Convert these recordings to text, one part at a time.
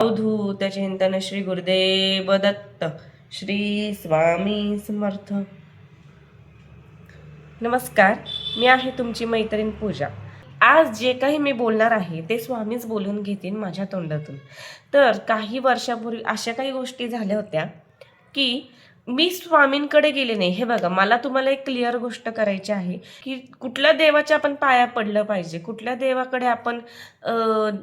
अवधूत चिंतन श्री गुरुदेव दत्त श्री स्वामी समर्थ. नमस्कार मी आहे तुमची मैत्रीण पूजा. आज जे काही मी बोलणार आहे ते स्वामीच बोलून घेतील माझ्या तोंडातून. तर काही वर्षापूर्वी अशा काही गोष्टी झाल्या होत्या की मी स्वामींकडे गेले नाही. हे बघा मला तुम्हाला एक क्लिअर गोष्ट करायची आहे की कुठल्या देवाच्या आपण पाया पडलं पाहिजे कुठल्या देवाकडे आपण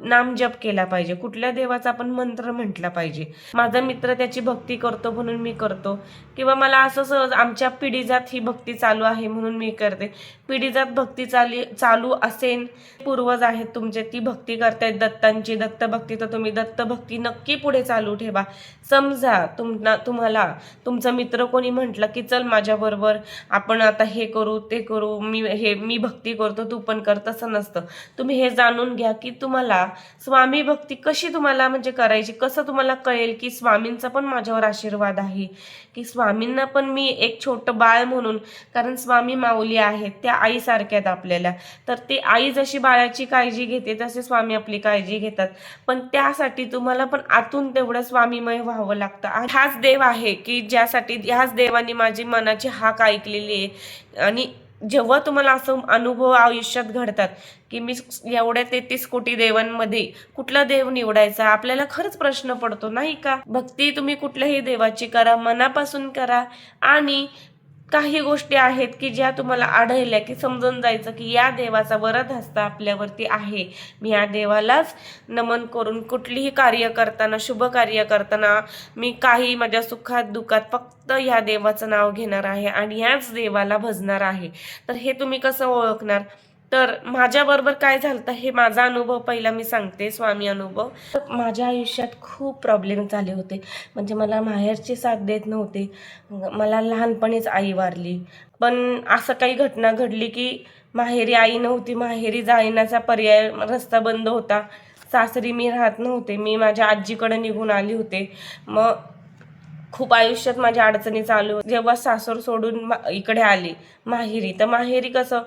नाम जप केला पाहिजे कुठल्या देवाचा आपण मंत्र म्हटला पाहिजे. माझा मित्र त्याची भक्ती करतो म्हणून मी करतो किंवा मला असं सहज आमच्या पिढीजात ही भक्ती चालू आहे म्हणून मी करते. पिढीजात भक्ती चाली चालू असेल पूर्वज आहेत तुमचे ती भक्ती करतायत. दत्तांची दत्त भक्ती तर तुम्ही दत्त भक्ती नक्की पुढे चालू ठेवा. समजा तुम तुम्हाला तुमचं मित्र कोणी म्हटलं की चल माझ्याबरोबर आपण आता हे करू ते करू मी हे मी भक्ती करतो तू पण कर तसं नसतं. तुम्ही हे जाणून घ्या की तुम्हाला स्वामी भक्ती कशी तुम्हाला म्हणजे करायची कसं तुम्हाला कळेल की स्वामींचा पण माझ्यावर आशीर्वाद आहे की स्वामींना पण मी एक छोटं बाळ म्हणून कारण स्वामी माऊली आहेत त्या आईसारख्या आहेत आपल्याला. तर ते आई जशी बाळाची काळजी घेते तसे स्वामी आपली काळजी घेतात. पण त्यासाठी तुम्हाला पण आतून तेवढं स्वामीमय व्हावं लागतं. आणि हाच देव आहे की ज्यासाठी ह्याच देवाने माझी मनाची हाक ऐकलेली आहे. आणि जेव्हा तुम्हाला असं अनुभव आयुष्यात घडतात की मी एवढ्या तेहतीस कोटी देवांमध्ये कुठला देव निवडायचा? आपल्याला खरंच प्रश्न पडतो नाही का? भक्ती तुम्ही कुठल्याही देवाची करा मनापासून करा. आणि काही गोष्टी आहेत की ज्या तुम्हाला आढळल्या की समजून जायचं की या देवाचा वरद हस्त आपल्यावरती आहे. मी या देवालाच नमन करून कुठलीही कार्य करताना शुभ कार्य करताना मी काही माझ्या सुखात दुःखात फक्त ह्या देवाचं नाव घेणार आहे आणि ह्याच देवाला भजणार आहे. तर हे तुम्ही कसं ओळखणार? तर माझ्याबरोबर काय झालं तर हे माझा अनुभव पहिला मी सांगते स्वामी अनुभव. माझ्या आयुष्यात खूप प्रॉब्लेम झाले होते. म्हणजे मला माहेरची साथ देत नव्हते. मला लहानपणीच आई वारली. पण असं काही घटना घडली की माहेरी आई नव्हती माहेरी जाण्याचा पर्याय रस्ता बंद होता. सासरी मी राहत नव्हते. मी माझ्या आजीकडे निघून आले होते. मग खूप आयुष्यात माझ्या अडचणी चालू जेव्हा सासर सोडून इकडे आली माहेरी. तर माहेरी कसं?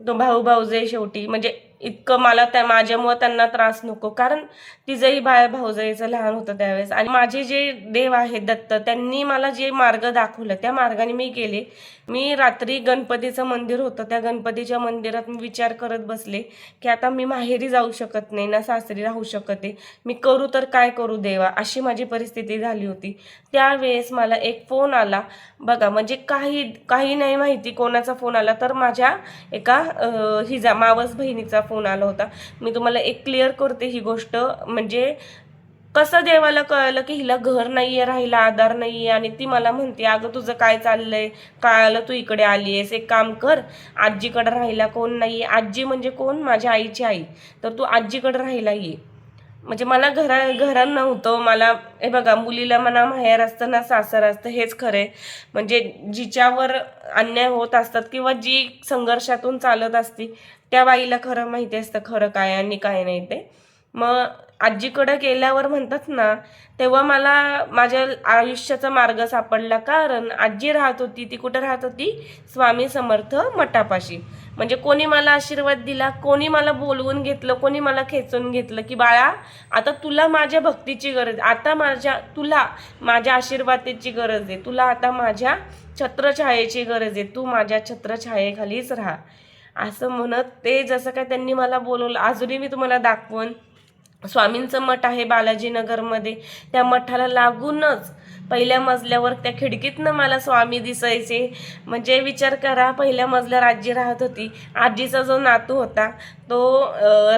तो भाऊ भाऊजे शेवटी. म्हणजे इतकं मला त्या माझ्यामुळं त्यांना त्रास नको. कारण तिचंही बाळ भाऊजाईचं लहान होतं त्यावेळेस. आणि माझे जे देव आहेत दत्त त्यांनी मला जे मार्ग दाखवलं त्या मार्गाने मी गेले. मी रात्री गणपतीचं मंदिर होतं. त्या गणपतीच्या मंदिरात मी विचार करत बसले की आता मी माहेरी जाऊ शकत नाही ना सासरी राहू शकत आहे. मी करू तर काय करू देवा? अशी माझी परिस्थिती झाली होती. त्यावेळेस मला एक फोन आला. बघा म्हणजे काही काही नाही माहिती कोणाचा फोन आला तर माझ्या एका हिजा मावस बहिणीचा फोन आला होता. मी तुम्हाला एक क्लिअर करते ही गोष्ट. म्हणजे कसं देवाला कळलं की हिला घर नाहीये राहिला आधार नाहीये आणि ती मला म्हणते अगं तुझं काय चाललंय? कळालं तू इकडे आलीयस. एक काम कर आजीकडे राहिला कोण नाहीये. आजी म्हणजे कोण? माझ्या आईची आई. तर तू आजीकडे राहिला ये. म्हणजे मला घरा घरात नव्हतं. मला हे बघा मुलीला म्हणा माहेर असतं ना सासर असतं हेच खरंय. म्हणजे जिच्यावर अन्याय होत असतात किंवा जी संघर्षातून चालत असती त्या बाईला खरं माहिती असतं खरं काय आणि काय नाही ते. मग आजीकडं गेल्यावर म्हणतात ना तेव्हा मला माझ्या आयुष्याचा मार्ग सापडला. कारण आजी राहत होती ती कुठं राहत होती? स्वामी समर्थ मठापाशी. म्हणजे कोणी मला आशीर्वाद दिला कोणी मला बोलवून घेतलं कोणी मला खेचून घेतलं की बाळा आता तुला माझ्या भक्तीची गरज आता माझ्या तुला माझ्या आशीर्वादाची गरज आहे. तुला आता माझ्या छत्रछायेची गरज आहे. तू माझ्या छत्रछायेखालीच राहा. असं म्हणत ते जसं काय त्यांनी मला बोलवलं अजूनही मी तुम्हाला दाखवून स्वामींचं मठ आहे बालाजीनगरमध्ये. त्या मठाला लागूनच पहिल्या मजल्यावर त्या खिडकीतनं मला स्वामी दिसायचे. म्हणजे विचार करा पहिल्या मजल्यावर आजी राहत होती. आजीचा जो नातू होता तो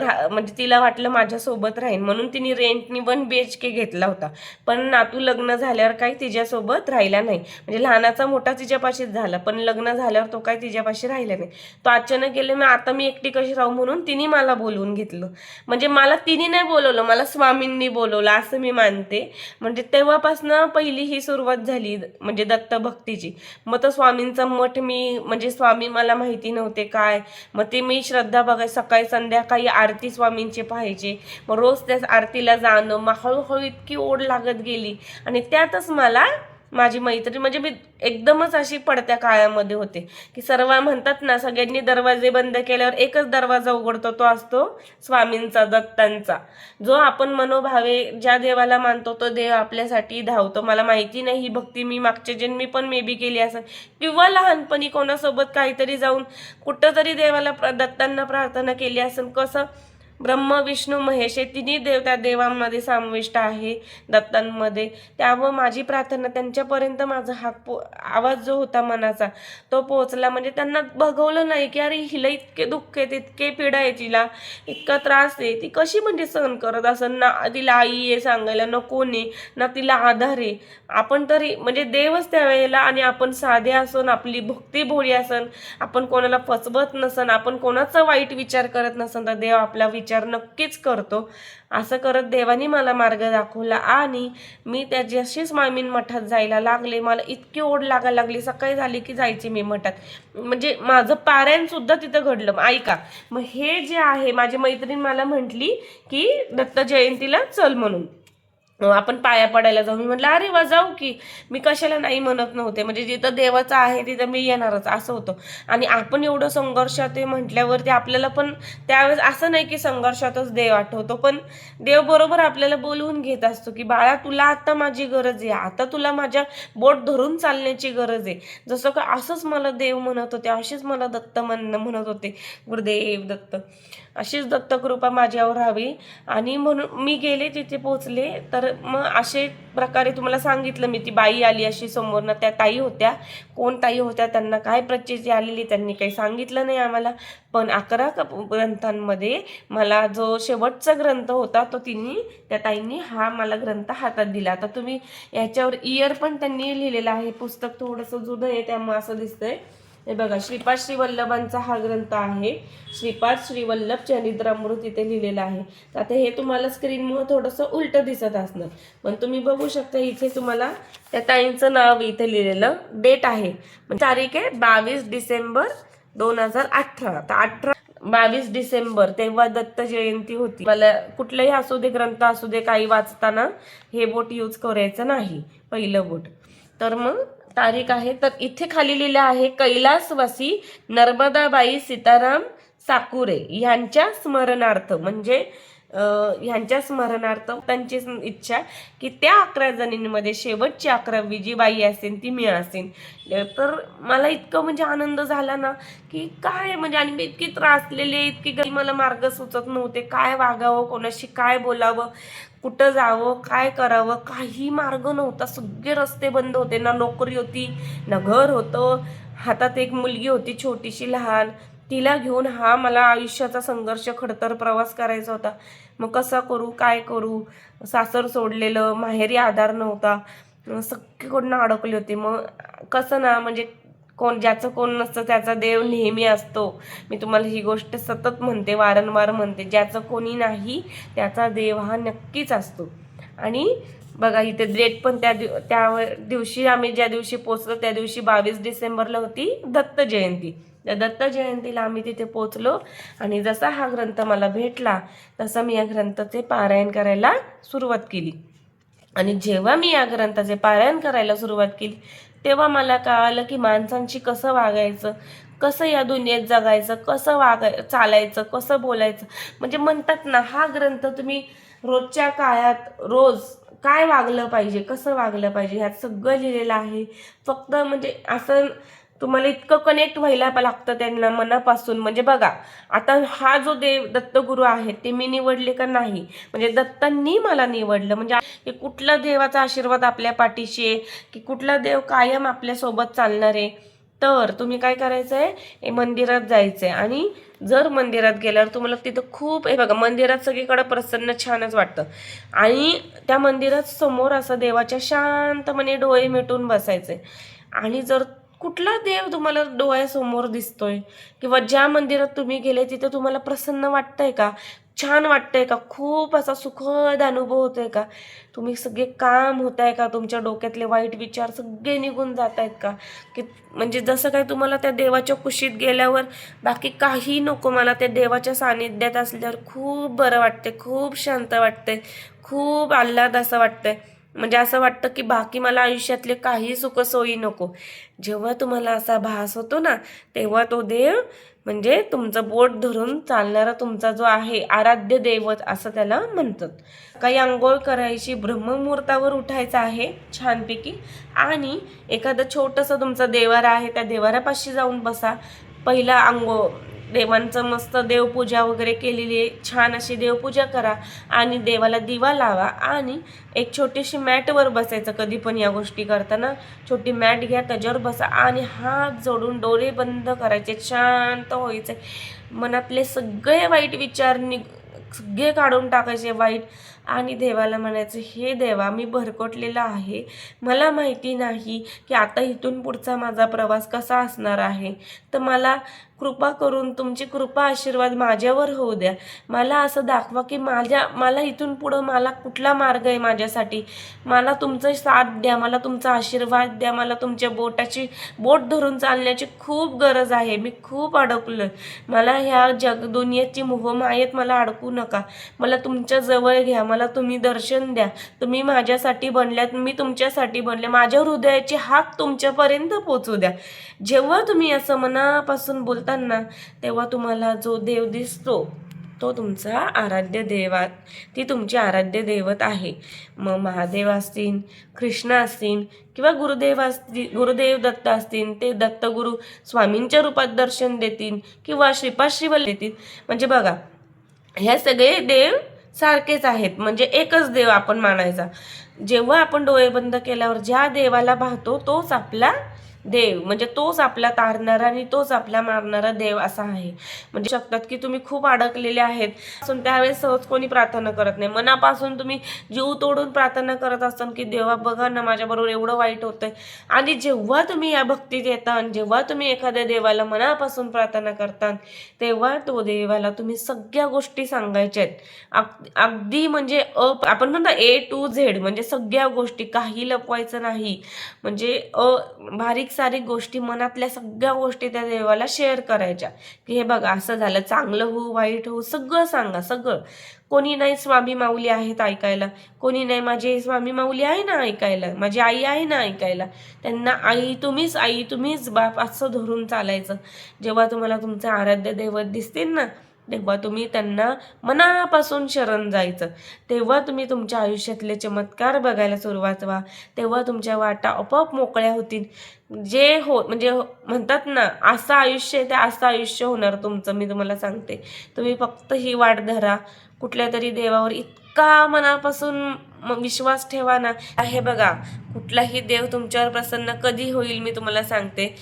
रा म्हणजे तिला वाटलं माझ्यासोबत राहीन. म्हणून तिने रेंटनी वन बी एच के घेतला होता. पण नातू लग्न झाल्यावर काही तिच्यासोबत राहिला नाही. म्हणजे लहानाचा मोठा तिच्यापाशीच झाला. पण लग्न झाल्यावर तो काही तिच्यापाशी राहिला नाही. तो अचानक गेले मग आता मी एकटी कशी राहू म्हणून तिने मला बोलवून घेतलं. म्हणजे मला तिने नाही बोलवलं. मला स्वामींनी बोलवलं असं मी मानते. म्हणजे तेव्हापासनं पहिली ही सुरुवात झाली म्हणजे दत्त भक्तीची मग तो स्वामींचा मठ मी म्हणजे स्वामी मला माहिती नव्हते काय. मग ते मी श्रद्धा बघाय सकाळी संध्याकाळी आरती स्वामींची पाहायचे. मग रोज त्या आरतीला जाणं मग हळूहळू इतकी ओढ लागत गेली. आणि त्यातच मला माझी मैत्रीण म्हणजे मी एकदमच अशी पडत्या काळामध्ये होते. की सर्व म्हणतात ना सगळ्यांनी दरवाजे बंद केल्यावर एकच दरवाजा उघडतो तो असतो स्वामींचा दत्तांचा. जो आपण मनोभावे ज्या देवाला मानतो तो देव आपल्यासाठी धावतो. मला माहिती नाही ही भक्ती मी मागच्या जन्मी पण मे बी केली असेल. किंवा लहानपणी कोणासोबत काहीतरी जाऊन कुठं तरी देवाला प्र- दत्तांना प्रार्थना केली असेल कसं ब्रह्म विष्णू महेश हे तिन्ही देव त्या देवांमध्ये समाविष्ट आहे दत्तांमध्ये. त्यामुळे माझी प्रार्थना त्यांच्यापर्यंत माझा हा पो आवाज जो होता मनाचा तो पोहोचला. म्हणजे त्यांना बघवलं नाही की अरे हिला इतके दुःख आहेत इतके पीडा आहे तिला इतका त्रास आहे. ती कशी म्हणजे सहन करत असं? ना तिला आई आहे सांगायला न कोण आहे ना तिला आधार आहे. आपण तरी म्हणजे देवच त्यावेळेला आणि आपण साधे असून आपली भक्ती भोळी असन. आपण कोणाला फसवत नसन आपण कोणाचा वाईट विचार करत नसन तर देव आपला विचार नक्कीच करतो. असं करत देवाने मला मार्ग दाखवला आणि मी त्या जशीच मामीन मठात जायला लागले. मला इतकी ओढ लागायला लागली. सकाळी झाली की जायची मी मठात. म्हणजे माझं पारायण सुद्धा तिथं घडलं. मग ऐका. मग हे जे आहे माझी मैत्रीण मला म्हटली की दत्त जयंतीला चल म्हणून. आपण पाया पडायला जाऊ. मी म्हटलं अरे वा जाऊ की. मी कशाला नाही म्हणत नव्हते. म्हणजे जिथं देवाचं आहे तिथं मी येणारच असं होतं. आणि आपण एवढं संघर्षात आहे म्हटल्यावरती आपल्याला पण त्यावेळेस असं नाही की संघर्षातच देव आठवतो पण देव बरोबर आपल्याला बोलवून घेत असतो की बाळा तुला आता माझी गरज आहे. आता तुला माझ्या बोट धरून चालण्याची गरज आहे. जसं का असंच मला देव म्हणत होते अशीच मला दत्त म्हण म्हणत होते. गुरुदेव दत्त. अशीच दत्तकृपा माझ्यावर हवी आणि म्हणून मी गेले तिथे पोचले तर मग असे प्रकारे तुम्हाला सांगितलं मी ती बाई आली अशी समोरनं त्या ताई होत्या. कोण ताई होत्या त्यांना काय प्रचिती आलेली त्यांनी काही सांगितलं नाही आम्हाला. पण अकरा ग्रंथांमध्ये मला जो शेवटचा ग्रंथ होता तो तिने त्या ताईंनी हा मला ग्रंथ हातात दिला. आता तुम्ही याच्यावर इयर पण त्यांनी लिहिलेलं आहे. पुस्तक थोडंसं जुनं आहे त्यामुळे असं दिसतंय. हे बघा श्रीपाद श्री वल्लभांचा हा ग्रंथ आहे. श्रीपाद श्रीवल्लभ चरित्रामृत इथे लिहिलेला आहे. तर आता हे तुम्हाला स्क्रीनमुळे थोडंसं उलटं दिसत असणार. पण तुम्ही बघू शकता इथे तुम्हाला त्या ताईंचं नाव इथे लिहिलेलं डेट आहे. म्हणजे तारीख आहे बावीस डिसेंबर दोन हजार अठरा. तर अठरा बावीस डिसेंबर तेव्हा दत्त जयंती होती. मला कुठलंही असू दे ग्रंथ असू दे काही वाचताना हे बोट यूज करायचं नाही पहिलं बोट. तर मग तारीख आहे. तर इथे खाली लिहिलं आहे कैलासवासी नर्मदाबाई सीताराम साकुरे यांच्या स्मरणार्थ. म्हणजे ह्यांच्या स्मरणार्थ त्यांची इच्छा की त्या अकरा जणींमध्ये शेवटची अकरावी जी बाई असेल ती मी असेन. तर मला इतकं म्हणजे आनंद झाला ना की काय म्हणजे आणि मी इतकी त्रासलेले इतकी काही मला मार्ग सुचत नव्हते. काय वागावं कोणाशी काय बोलावं? कुठं जावं काय करावं काही मार्ग नव्हता. सगळे रस्ते बंद होते. ना नोकरी होती ना घर होतं. हातात एक मुलगी होती छोटीशी लहान. तिला घेऊन हा मला आयुष्याचा संघर्ष खडतर प्रवास करायचा होता. मग कसा करू काय करू? सासर सोडलेलं माहेरी आधार नव्हता. सगळीकडनं अडकले होते. मग कसं ना म्हणजे कोण ज्याचं कोण नसतं त्याचा देव नेहमी असतो. मी तुम्हाला ही गोष्ट सतत म्हणते वारंवार म्हणते. ज्याचं कोणी नाही त्याचा देव हा नक्कीच असतो. आणि बघा इथे डेट पण त्या दिव त्या दिवशी आम्ही ज्या दिवशी पोचलो त्या दिवशी बावीस डिसेंबरला होती दत्त जयंती. त्या दत्त जयंतीला आम्ही तिथे पोचलो आणि जसा हा ग्रंथ मला भेटला तसं मी या ग्रंथाचे पारायण करायला सुरुवात केली. आणि जेव्हा मी या ग्रंथाचे पारायण करायला सुरुवात केली तेव्हा मला कळालं की माणसांशी कसं वागायचं कसं या दुनियेत जगायचं कसं वागाय चालायचं कसं बोलायचं. म्हणजे म्हणतात ना हा ग्रंथ तुम्ही रोजच्या काळात रोज काय वागलं पाहिजे कसं वागलं पाहिजे ह्यात सगळं लिहिलेलं आहे. फक्त म्हणजे असं तुम्हाला इतकं कनेक्ट व्हायला लागतं त्यांना मनापासून. म्हणजे बघा आता हा जो देव दत्तगुरू आहे ते मी निवडले का नाही? म्हणजे दत्तांनी मला निवडलं. म्हणजे कुठला देवाचा आशीर्वाद आपल्या पाठीशी आहे? की कुठला देव कायम आपल्यासोबत चालणार आहे? तर तुम्ही काय करायचं आहे हे मंदिरात जायचं आहे आणि जर मंदिरात गेल्यावर तुम्हाला तिथं खूप हे बघा मंदिरात सगळीकडं प्रसन्न छानच वाटतं. आणि त्या मंदिरात समोर असं देवाच्या शांतपणे डोळे मिटून बसायचे आणि जर कुठला देव तुम्हाला डोळ्यासमोर दिसतोय? किंवा ज्या मंदिरात तुम्ही गेले तिथे तुम्हाला प्रसन्न वाटतंय का? छान वाटतंय का? खूप असा सुखद अनुभव होतोय का? तुम्ही सगळे काम होत आहे का? तुमच्या डोक्यातले वाईट विचार सगळे निघून जात आहेत का? की म्हणजे जसं काय तुम्हाला त्या देवाच्या कुशीत गेल्यावर बाकी काही नको मला त्या देवाच्या सानिध्यात असल्यावर खूप बरं वाटते खूप शांत वाटते खूप आल्हाद असं वाटतंय. म्हणजे असं वाटतं की बाकी मला आयुष्यातले काही सुखसोयी नको. जेव्हा तुम्हाला असा भास होतो ना तेव्हा तो देव म्हणजे तुमचं बोट धरून चालणारा तुमचा जो आहे आराध्य दैवत असं त्याला म्हणतात. काही आंघोळ करायची ब्रह्ममुहूर्तावर उठायचं आहे छानपैकी आणि एखादं छोटंसं तुमचं देवारा आहे त्या देवारापाशी जाऊन बसा. पहिला आंघोळ देवांचं मस्त देवपूजा वगैरे केलेली आहे. छान अशी देवपूजा करा आणि देवाला दिवा लावा आणि एक छोटीशी मॅटवर बसायचं. कधी पण या गोष्टी करताना छोटी मॅट घ्या त्याच्यावर बसा आणि हात जोडून डोळे बंद करायचे. शांत व्हायचे मनातले सगळे वाईट विचार निघ सगळे काढून टाकायचे वाईट. आणि देवाला म्हणायचं हे देवा मी भरकटलेला आहे. मला माहिती नाही की आता इथून पुढचा माझा प्रवास कसा असणार आहे. तर मला कृपा करून तुमची कृपा आशीर्वाद माझ्यावर होऊ द्या. मला असं दाखवा की माझ्या मला इथून पुढं मला कुठला मार्ग आहे माझ्यासाठी? मला तुमचं साथ द्या मला तुमचा आशीर्वाद द्या मला तुमच्या बोटाची बोट धरून चालण्याची खूप गरज आहे. मी खूप अडकलो मला ह्या जग दुनियेची मोहमायेत मला अडकू नका. मला तुमच्या जवळ घ्या मला तुम्ही दर्शन द्या. तुम्ही माझ्यासाठी बनल्यात मी तुमच्यासाठी बनले. माझ्या हृदयाची हाक तुमच्यापर्यंत पोचू द्या. जेव्हा तुम्ही असं मनापासून बोलताना तेव्हा तुम्हाला जो देव दिसतो तो तुमचा आराध्य देवात ती तुमची आराध्य दैवत आहे. मग महादेव असतील कृष्ण असतील किंवा गुरुदेव असतील गुरुदेव दत्त असतील ते दत्तगुरु स्वामींच्या रूपात दर्शन देतील किंवा श्रीपाद श्रीवल देतील. म्हणजे बघा ह्या सगळे देव सारखेच आहेत. म्हणजे एकच देव आपण मानायचा. जेव्हा आपण डोळे बंद केल्यावर ज्या देवाला पाहतो तोच आपला देव म्हणजे तोच आपला तारणारा आणि तोच आपला मारणारा देव असा आहे. म्हणजे शकतात की तुम्ही खूप अडकलेले आहेत असून त्यावेळेस सहज कोणी प्रार्थना करत नाही. मनापासून तुम्ही जीव तोडून प्रार्थना करत असताना की देवा बघा ना माझ्याबरोबर एवढं वाईट होतंय. आणि जेव्हा तुम्ही या भक्तीत येता आणि जेव्हा तुम्ही एखाद्या देवाला मनापासून प्रार्थना करता तेव्हा तो देवाला तुम्ही सगळ्या गोष्टी सांगायच्या आहेत. अग- अगदी म्हणजे अ आपण म्हणतो ए टू झेड म्हणजे सगळ्या गोष्टी काही लपवायचं नाही. म्हणजे अ बारीक सारीक गोष्टी मनातल्या सगळ्या गोष्टी त्या देवाला शेअर करायच्या. की हे बघा असं झालं चांगलं हो वाईट हो सगळं सांगा सगळं. कोणी नाही स्वामी माऊली आहेत ऐकायला. कोणी नाही माझी स्वामी माऊली आहे ना ऐकायला. माझी आई आहे ना ऐकायला. त्यांना आई तुम्हीच आई तुम्हीच बाप असं धरून चालायचं. जेव्हा तुम्हाला तुमचं आराध्य दैवत दिसतील ना तेव्हा तुम्ही त्यांना मनापासून शरण जायचं. तेव्हा तुम्ही तुमच्या आयुष्यातले चमत्कार बघायला सुरुवात व्हा. तेव्हा तुमच्या वाटा आपोआप मोकळ्या होतील. जे हो म्हणजे हो- म्हणतात ना असं आयुष्य आहे ते असं आयुष्य होणार तुमचं मी तुम्हाला सांगते. तुम्ही फक्त ही वाट धरा. कुठल्या तरी देवावर इतका मनापासून विश्वास ठेवा ना. हे बघा कुठलाही देव तुमच्यावर प्रसन्न कधी होईल मी तुम्हाला सांगते.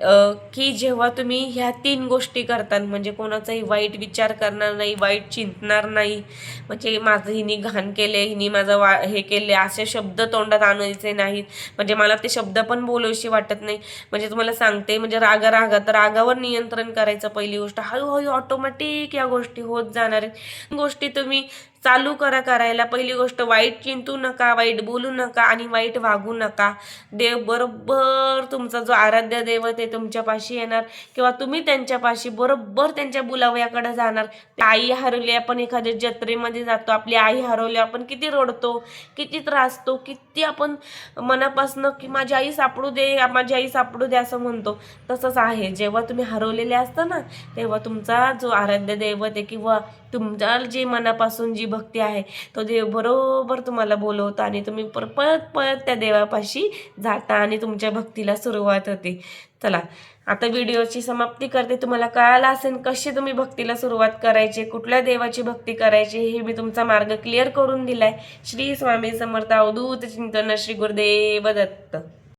की जेव्हा तुम्ही ह्या तीन गोष्टी करतात म्हणजे कोणाचाही वाईट विचार करणार नाही वाईट चिंतणार नाही म्हणजे माझं हिने घाण केले हिने माझं वा हे केले असे शब्द तोंडात आणायचे नाहीत. म्हणजे मला ते शब्द पण बोलायशी वाटत नाही. म्हणजे तुम्हाला सांगते म्हणजे राग रागा तर रागावर नियंत्रण करायचं पहिली गोष्ट. हळूहळू ऑटोमॅटिक या गोष्टी होत जाणार गोष्टी तुम्ही चालू करा करायला. पहिली गोष्ट वाईट चिंतू नका वाईट बोलू नका आणि वाईट वागू नका. देव बरोबर तुमचा जो आराध्य देव ते तुमच्यापाशी येणार किंवा तुम्ही त्यांच्यापाशी बरोबर त्यांच्या बुलावयाकडे जाणार. आई हरवली आपण एखाद्या जत्रेमध्ये जातो आपली आई हरवली आपण किती रडतो किती त्रासतो किती आपण मनापासनं की माझी आई सापडू दे माझी आई सापडू दे असं म्हणतो. तसंच आहे. जेव्हा तुम्ही हरवलेले असता ना तेव्हा तुमचा जो आराध्य दैवत आहे किंवा तुमच्या जे मनापासून जी भक्ती आहे. तो देव बरोबर तुम्हाला बोलवतो आणि तुम्ही पर पळत पळत त्या देवापाशी जाता आणि तुमच्या भक्तीला सुरुवात होते. चला आता व्हिडिओची समाप्ती करते. तुम्हाला कळालं असेल कशी तुम्ही भक्तीला सुरुवात करायची कुठल्या देवाची भक्ती करायची हे मी तुमचा मार्ग क्लिअर करून दिलाय. श्री स्वामी समर्थ अवधूत चिंतन श्री गुरुदेव दत्त.